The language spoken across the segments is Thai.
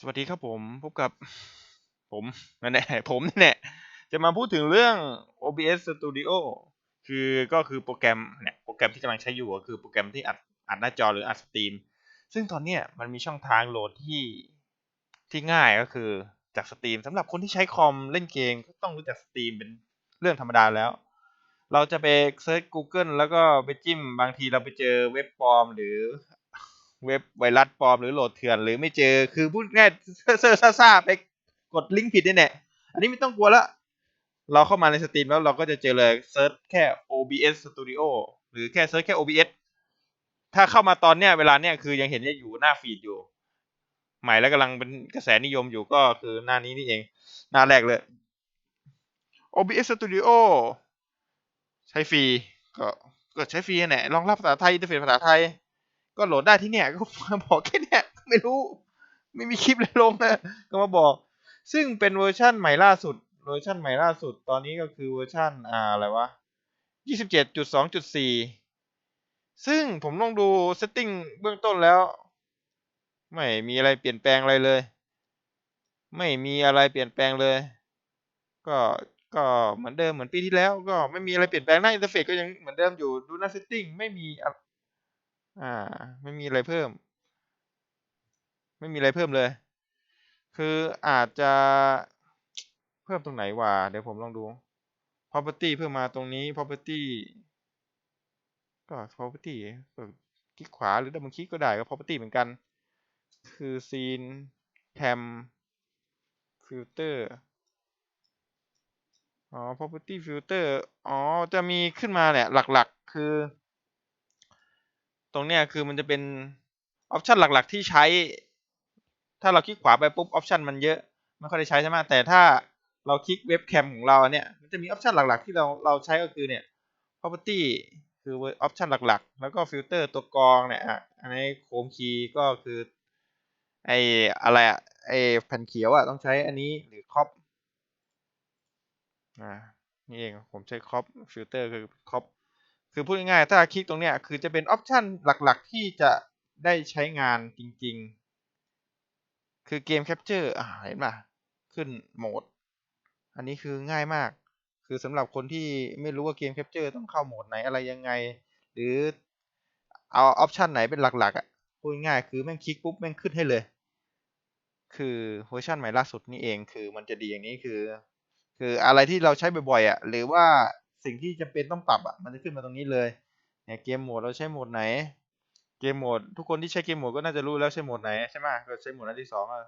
สวัสดีครับผม พบกับผมนั่นแหละผมนี่แหละจะมาพูดถึงเรื่อง OBS Studio คือก็คือโปรแกรมเนี่ยโปรแกรมที่กำลังใช้อยู่ก็คือโปรแกรมที่อัดอัดหน้าจอหรืออัดสตรีม ซึ่งตอนเนี้ยมันมีช่องทางโหลดที่ที่ง่ายก็คือจากสตรีมสำหรับคนที่ใช้คอมเล่นเกมก็ต้องรู้จักสตรีมเป็นเรื่องธรรมดาแล้ว เราจะไปเซิร์ช Google แล้วก็ไปจิ้มบางทีเราไปเจอเว็บปลอม หรือ เว็บไวรัสปลอมหรือโหลดเถื่อน หรือไม่เจอคือพูดง่ายเซอร์ซ่าๆไปกดลิงก์ผิดนี่แหละอันนี้ไม่ต้องกลัวละเราเข้ามาในสตรีมแล้วเราก็จะเจอเลยเซิร์ชแค่ OBS Studio หรือแค่เซิร์ชแค่ OBS ถ้าเข้ามาตอนเนี้ยเวลาเนี้ยคือยังเห็นจะอยู่หน้าฟีดอยู่ ใหม่แล้วกำลังเป็นกระแสนิยมอยู่ก็คือหน้านี้นี่เอง หน้าแรกเลย OBS Studio ใช้ฟรีก็ก็ใช้ฟรีแหละรองรับภาษาไทยอินเทอร์เฟซภาษาไทย ก็โหลดได้ที่เนี่ยก็มาบอกแค่เนี้ยไม่รู้ ไม่มีคลิปเลยลงนะก็มาบอก ซึ่งเป็นเวอร์ชั่นใหม่ล่าสุด เวอร์ชั่นใหม่ล่าสุดตอนนี้ก็คือเวอร์ชั่นอ่าอะไรวะยี่สิบเจ็ดจุดสองจุดสี่ซึ่งผมลองดูเซตติ้งเบื้องต้นแล้ว ไม่มีอะไรเปลี่ยนแปลงอะไรเลย ไม่มีอะไรเปลี่ยนแปลงเลย ก็ก็เหมือนเดิมเหมือนปีที่แล้ว ก็ไม่มีอะไรเปลี่ยนแปลงหน้าอินเทอร์เฟซก็ยังเหมือนเดิมอยู่ดูหน้าเซตติ้งไม่มี อ่า ไม่มีอะไรเพิ่ม ไม่มีอะไรเพิ่มเลย คืออาจจะเพิ่มตรงไหนวะเดี๋ยวผมลองดู property เพิ่มมาตรงนี้ property ก็ property เปิดคลิกขวาหรือดับเบิลคลิกก็ได้ก็ property เหมือนกัน คือ scene cam filter อ๋อ property filter อ๋อ จะมีขึ้นมาเนี่ยหลักๆ คือ รงเนี้ยคือมันจะเป็นออปชันหลักๆ ที่ใช้ ถ้าเราคลิกขวาไปปุ๊บออปชันมันเยอะไม่ค่อยได้ใช้ใช่ไหมแต่ถ้าเราคลิกเว็บแคมของเราเนี่ยมันจะมีออปชันหลักๆ ที่เราเราใช้ก็คือเนี่ย property คือออปชันหลักๆ แล้วก็ฟิลเตอร์ตัวกรองเนี่ยอันนี้โคมคีย์ก็คือไออะไรอะไอแผ่นเขียวอะต้องใช้อันนี้หรือครอปอ่านี่เองผมใช้ครอปฟิลเตอร์คือครอป คือพูดง่ายๆถ้าคลิกตรงเนี้ยคือจะเป็นออปชันหลักๆ ที่จะได้ใช้งานจริงๆ คือเกมแคปเจอร์อ่าเห็นป่ะ ขึ้นโหมด อันนี้คือง่ายมาก คือสำหรับคนที่ไม่รู้ว่าเกมแคปเจอร์ต้องเข้าโหมดไหนอะไรยังไง หรือเอาออปชันไหนเป็นหลักๆอะพูดง่ายคือแม่งคลิกปุ๊บแม่งขึ้นให้เลย คือเวอร์ชันใหม่ล่าสุดนี่เองคือมันจะดีอย่างนี้คือ คืออะไรที่เราใช้บ่อยๆอะหรือว่า สิ่งที่จำเป็นต้องปรับอะมันจะขึ้นมาตรงนี้เลยเนี่ยเกมโหมดเราใช้โหมดไหน เกมโหมดทุกคนที่ใช้เกมโหมดก็น่าจะรู้แล้วใช้โหมดไหนใช่ไหมก็ใช้โหมดอันที่สองอะ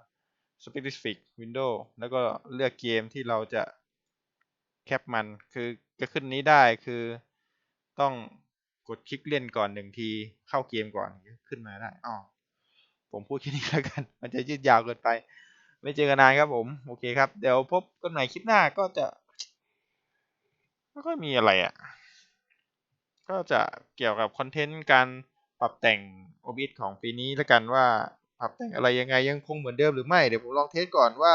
specific window แล้วก็เลือกเกมที่เราจะแคปมันคือจะขึ้นนี้ได้คือต้องกดคลิกเล่นก่อนหนึ่งทีเข้าเกมก่อนขึ้นมาได้อ๋อผมพูดแค่นี้แล้วกัน มันจะยืดยาวเกินไป ไม่เจอกันนานครับผม โอเคครับ เดี๋ยวพบกันใหม่คลิปหน้าก็จะ ไม่ค่อยมีอะไรอะ ก็จะเกี่ยวกับคอนเทนต์การปรับแต่ง OBS ของปีนี้แล้วกันว่าปรับแต่งอะไรยังไงยังคงเหมือนเดิมหรือไม่ เดี๋ยวผมลองเทสก่อนว่า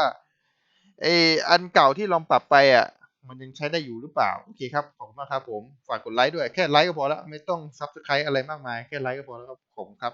ไออันเก่าที่ลองปรับไปอะ มันยังใช้ได้อยู่หรือเปล่า โอเคครับ ขอบคุณมากครับผม ฝากกดไลค์ด้วย แค่ไลค์ก็พอแล้ว ไม่ต้องซับสไครต์อะไรมากมาย แค่ไลค์ก็พอแล้วครับผมครับ